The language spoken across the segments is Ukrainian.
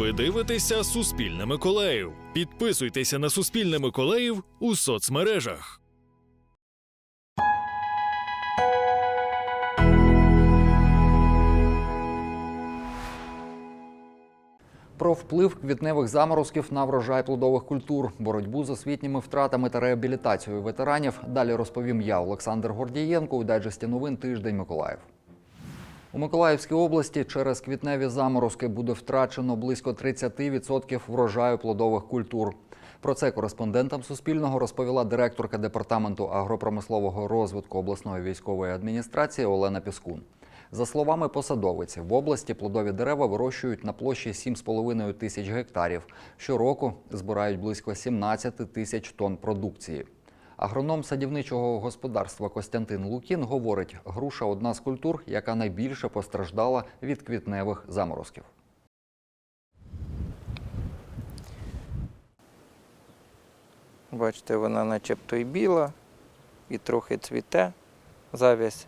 Ви дивитеся Суспільне Миколаїв. Підписуйтеся на Суспільне Миколаїв у соцмережах. Про вплив квітневих заморозків на врожай плодових культур, боротьбу з освітніми втратами та реабілітацією ветеранів. Далі розповім я, Олександр Гордієнко, у дайджесті новин Тиждень Миколаїв. У Миколаївській області через квітневі заморозки буде втрачено близько 30% врожаю плодових культур. Про це кореспондентам Суспільного розповіла директорка департаменту агропромислового розвитку обласної військової адміністрації Олена Піскун. За словами посадовиці, в області плодові дерева вирощують на площі 7,5 тисяч гектарів. Щороку збирають близько 17 тисяч тонн продукції. Агроном садівничого господарства Костянтин Лукін говорить, груша одна з культур, яка найбільше постраждала від квітневих заморозків. Бачите, вона начебто і біла, і трохи цвіте, завість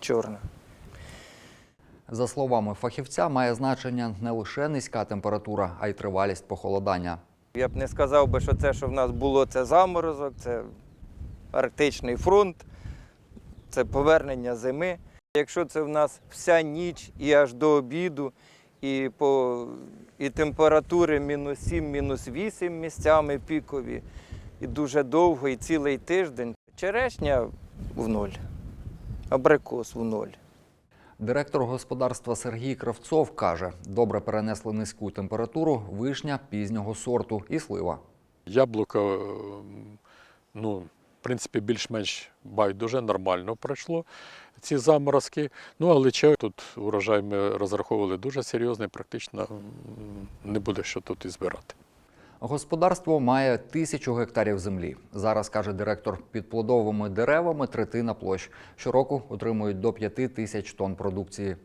чорна. За словами фахівця, має значення не лише низька температура, а й тривалість похолодання. Я б не сказав би, що це, що в нас було, це заморозок, це арктичний фронт, це повернення зими. Якщо це в нас вся ніч і аж до обіду, і, по, і температури мінус 7, мінус 8 місцями пікові, і дуже довго, і цілий тиждень, черешня в ноль, абрикос в ноль. Директор господарства Сергій Кравцов каже, добре перенесли низьку температуру, вишня пізнього сорту і слива. Яблуко, е, ну, в принципі, більш-менш байдуже, нормально пройшло ці заморозки. Ну, але чай тут урожай ми розраховували дуже серйозний, практично не буде що тут і збирати. Господарство має тисячу гектарів землі. Зараз каже директор під плодовими деревами третина площ. Щороку отримують до п'яти тисяч тонн продукції.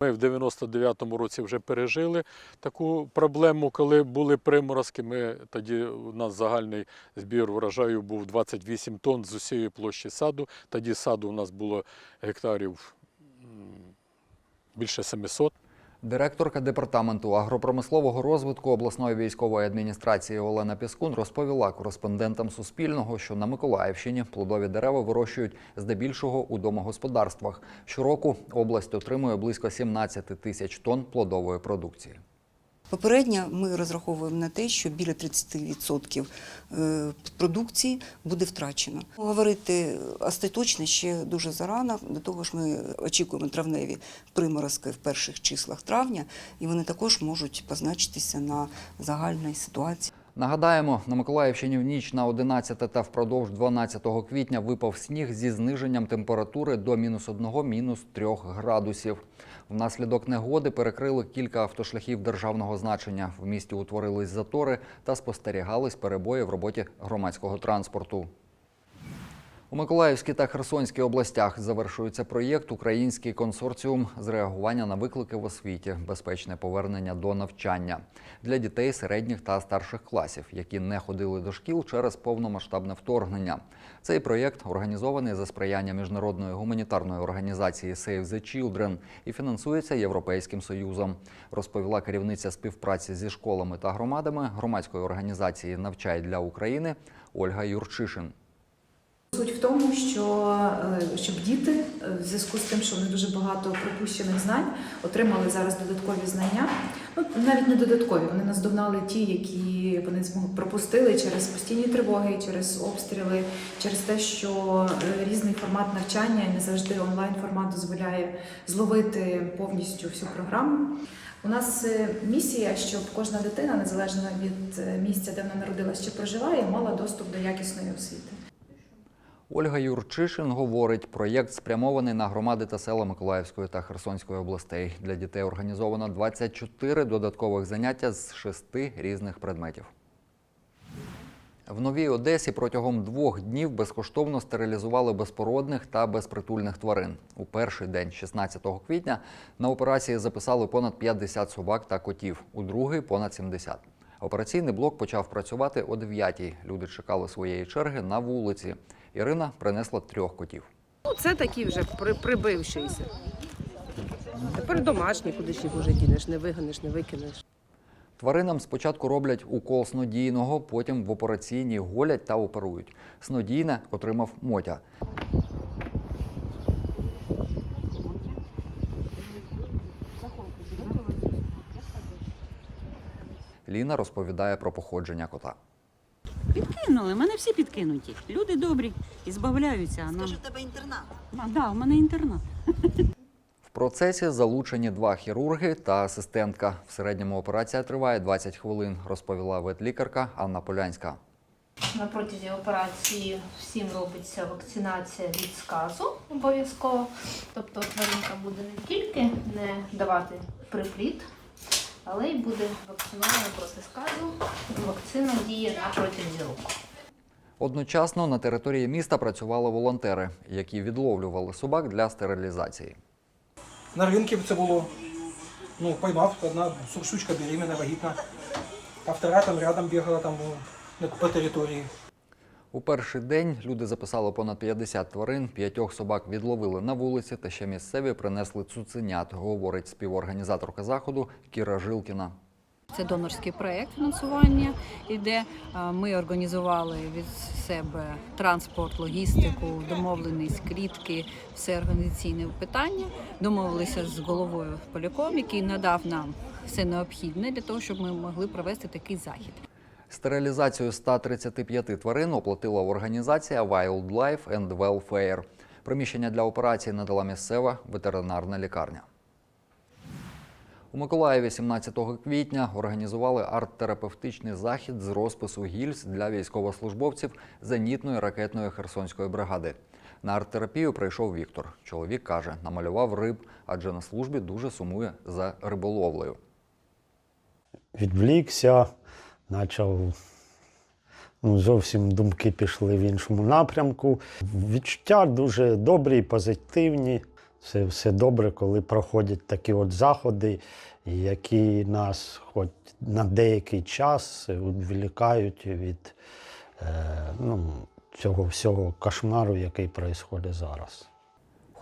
Ми в 99-му році вже пережили таку проблему, коли були приморозки. Ми тоді у нас загальний збір врожаю був 28 тонн з усієї площі саду. Тоді саду у нас було гектарів більше 700. Директорка департаменту агропромислового розвитку обласної військової адміністрації Олена Піскун розповіла кореспондентам Суспільного, що на Миколаївщині плодові дерева вирощують здебільшого у домогосподарствах. Щороку область отримує близько 17 тисяч тонн плодової продукції. Попередньо ми розраховуємо на те, що біля 30% е, продукції буде втрачено. Говорити остаточно ще дуже зарано. До того ж, ми очікуємо травневі приморозки в перших числах травня, і вони також можуть позначитися на загальній ситуації. Нагадаємо, на Миколаївщині в ніч на 11 та впродовж 12 квітня випав сніг зі зниженням температури до мінус 1, мінус 3 градусів. Внаслідок негоди перекрили кілька автошляхів державного значення. В місті утворились затори та спостерігались перебої в роботі громадського транспорту. У Миколаївській та Херсонській областях завершується проєкт Український консорціум з реагування на виклики в освіті, безпечне повернення до навчання для дітей середніх та старших класів, які не ходили до шкіл через повномасштабне вторгнення. Цей проєкт організований за сприяння міжнародної гуманітарної організації Save the Children і фінансується Європейським Союзом, розповіла керівниця співпраці зі школами та громадами громадської організації Навчай для України Ольга Юрчишин. Суть в тому, що е, щоб діти е, в зв'язку з тим, що вони дуже багато пропущених знань, отримали зараз додаткові знання. Ну навіть не додаткові, вони наздогнали ті, які вони пропустили через постійні тривоги, через обстріли, через те, що е, різний формат навчання не завжди онлайн формат дозволяє зловити повністю всю програму. У нас місія, щоб кожна дитина, незалежно від місця, де вона народилась чи проживає, мала доступ до якісної освіти. Ольга Юрчишин говорить, проєкт спрямований на громади та села Миколаївської та Херсонської областей. Для дітей організовано 24 додаткових заняття з шести різних предметів. В Новій Одесі протягом двох днів безкоштовно стерилізували безпородних та безпритульних тварин. У перший день, 16 квітня, на операції записали понад 50 собак та котів, у другий понад 70. Операційний блок почав працювати о 9-й. Люди чекали своєї черги на вулиці. Ірина принесла трьох котів. Ну, це такі вже при, прибившися. Тепер домашні, куди ж їх уже дінеш, не виганеш, не викинеш. Тваринам спочатку роблять укол снодійного, потім в операційній голять та оперують. Снодійне отримав Мотя. Ліна розповідає про походження кота. Підкинули, мене всі підкинуті. Люди добрі і збавляються. А нам... Скажи, у тебе інтернат. А, да, у мене інтернат. В процесі залучені два хірурги та асистентка. В середньому операція триває 20 хвилин, розповіла ветлікарка Анна Полянська. На протязі операції всім робиться вакцинація від сказу обов'язково. Тобто тваринка буде не тільки не давати припліт, але й буде вакцинована проти сказу. Вакцина діє на протязі року. Одночасно на території міста працювали волонтери, які відловлювали собак для стерилізації. На ринку це було. Ну, поймав, одна сучка беременна, вагітна, а втора там рядом бігала там ну, по території. У перший день люди записали понад 50 тварин, п'ятьох собак відловили на вулиці, та ще місцеві принесли цуценят, говорить співорганізаторка заходу Кіра Жилкіна. Це донорський проєкт фінансування іде. Ми організували від себе транспорт, логістику, домовленість, клітки, все організаційне питання. Домовилися з головою поляком, який надав нам все необхідне для того, щоб ми могли провести такий захід. Стерилізацію 135 тварин оплатила організація Wildlife and Welfare. Приміщення для операції надала місцева ветеринарна лікарня. У Миколаєві 17 квітня організували арт-терапевтичний захід з розпису гільз для військовослужбовців зенітної ракетної Херсонської бригади. На арт-терапію прийшов Віктор. Чоловік каже, намалював риб, адже на службі дуже сумує за риболовлею. відвлікся, почав ну, зовсім думки пішли в іншому напрямку. Відчуття дуже добрі, позитивні. Все, все добре, коли проходять такі от заходи, які нас хоч на деякий час відволікають від е, ну, цього всього кошмару, який відбувається зараз.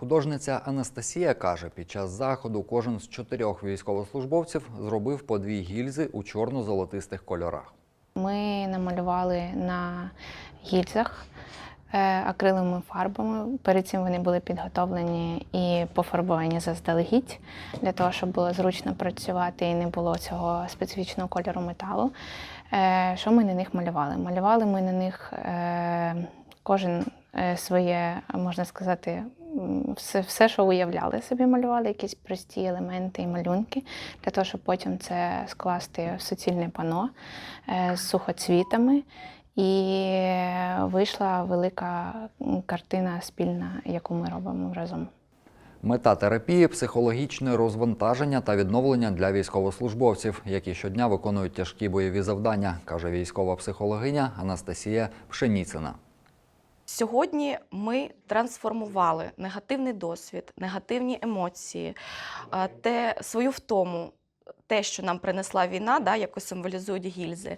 Художниця Анастасія каже, під час заходу кожен з чотирьох військовослужбовців зробив по дві гільзи у чорно-золотистих кольорах. Ми намалювали на гільзах е, акриловими фарбами. Перед цим вони були підготовлені і пофарбовані заздалегідь, для того, щоб було зручно працювати і не було цього специфічного кольору металу. Е, Що ми на них малювали? Малювали ми на них е, кожен своє, можна сказати, все, все, що уявляли собі, малювали, якісь прості елементи і малюнки, для того, щоб потім це скласти в суцільне пано е, з сухоцвітами. І вийшла велика картина спільна, яку ми робимо разом. Мета терапії психологічне розвантаження та відновлення для військовослужбовців, які щодня виконують тяжкі бойові завдання, каже військова психологиня Анастасія Пшеніцина. Сьогодні ми трансформували негативний досвід, негативні емоції, те, свою втому, те, що нам принесла війна, да, яку символізують гільзи.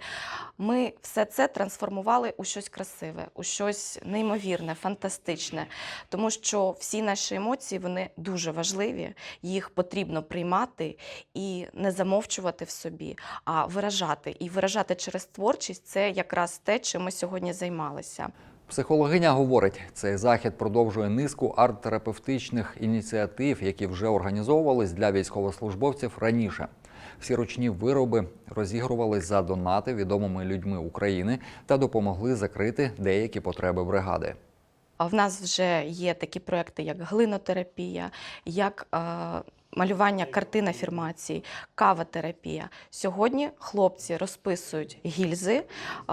Ми все це трансформували у щось красиве, у щось неймовірне, фантастичне. Тому що всі наші емоції вони дуже важливі, їх потрібно приймати і не замовчувати в собі, а виражати. І виражати через творчість це якраз те, чим ми сьогодні займалися. Психологиня говорить, цей захід продовжує низку арт-терапевтичних ініціатив, які вже організовувались для військовослужбовців раніше. Всі ручні вироби розігрувались за донати відомими людьми України та допомогли закрити деякі потреби бригади. А в нас вже є такі проекти, як глинотерапія, як е, малювання картин афірмацій, кавотерапія. Сьогодні хлопці розписують гільзи.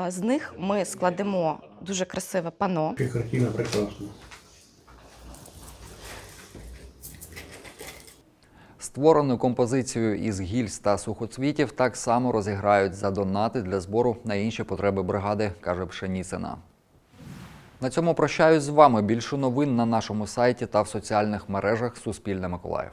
З них ми складемо дуже красиве пано. Картина прекрасна. Створену композицію із гільз та сухоцвітів так само розіграють за донати для збору на інші потреби бригади, каже Пшеніцина. На цьому прощаюсь з вами. Більше новин на нашому сайті та в соціальних мережах Суспільне Миколаїв.